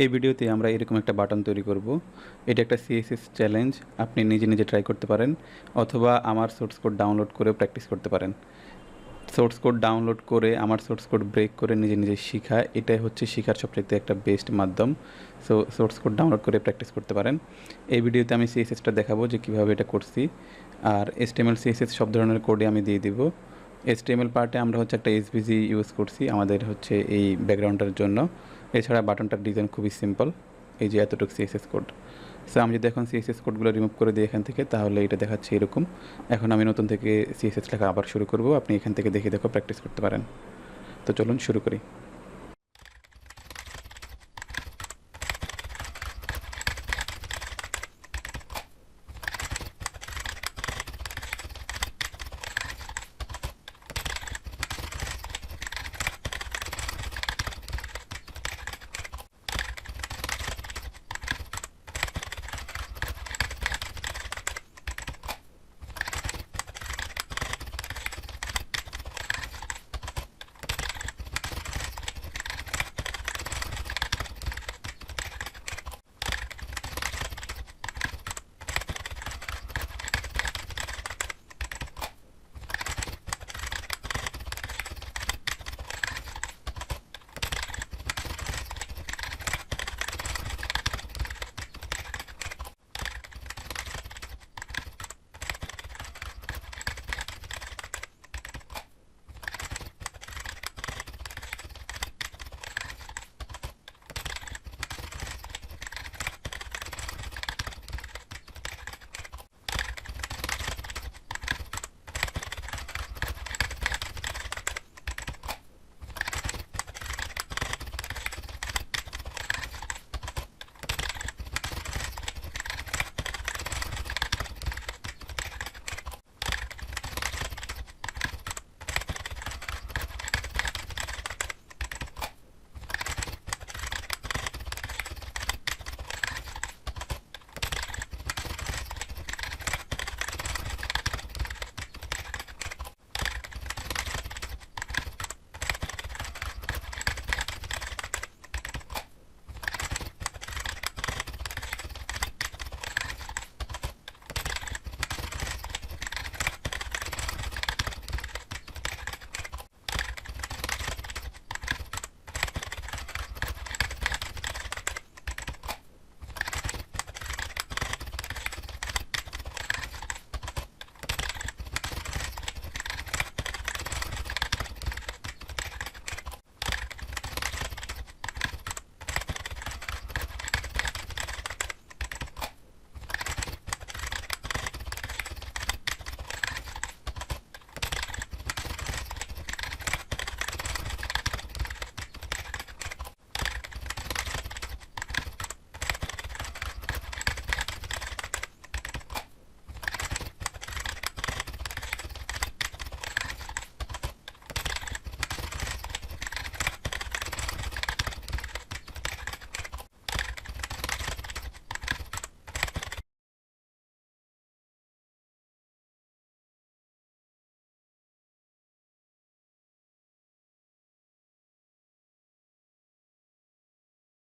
এই ভিডিওতে আমরা এরকম একটা বাটন তৈরি করব। এটা একটা সিএসএস চ্যালেঞ্জ আপনি নিজে নিজে ট্রাই করতে পারেন, অথবা আমার সোর্স কোড ডাউনলোড করে প্র্যাকটিস করতে পারেন। সোর্স কোড ডাউনলোড করে, আমার সোর্স কোড ব্রেক করে নিজে নিজে শেখা, এটাই হচ্ছে শেখার সবচেয়ে একটা বেস্ট মাধ্যম। সো সোর্স কোড ডাউনলোড করে প্র্যাকটিস করতে পারেন। এই ভিডিওতে আমি সিএসএসটা দেখাবো যে কীভাবে এটা করছি। আর এসটিএমএল সিএসএস সব ধরনের কোডে আমি দিয়ে দিব। এসটিএমএল পার্টে আমরা হচ্ছে একটা এসভিজি ইউজ করছি, আমাদের হচ্ছে এই ব্যাকগ্রাউন্ডের জন্য। এছাড়া বাটনটার ডিজাইন খুবই সিম্পল এই যে এতটুকু সিএসএস কোড সো আমি যদি এখন সিএসএস কোডগুলো রিমুভ করে দিই এখান থেকে, তাহলে এটা দেখাচ্ছে এরকম। এখন আমি নতুন থেকে সিএসএস লেখা আবার শুরু করব। আপনি এখান থেকে দেখে দেখো প্র্যাকটিস করতে পারেন। তো চলুন শুরু করি।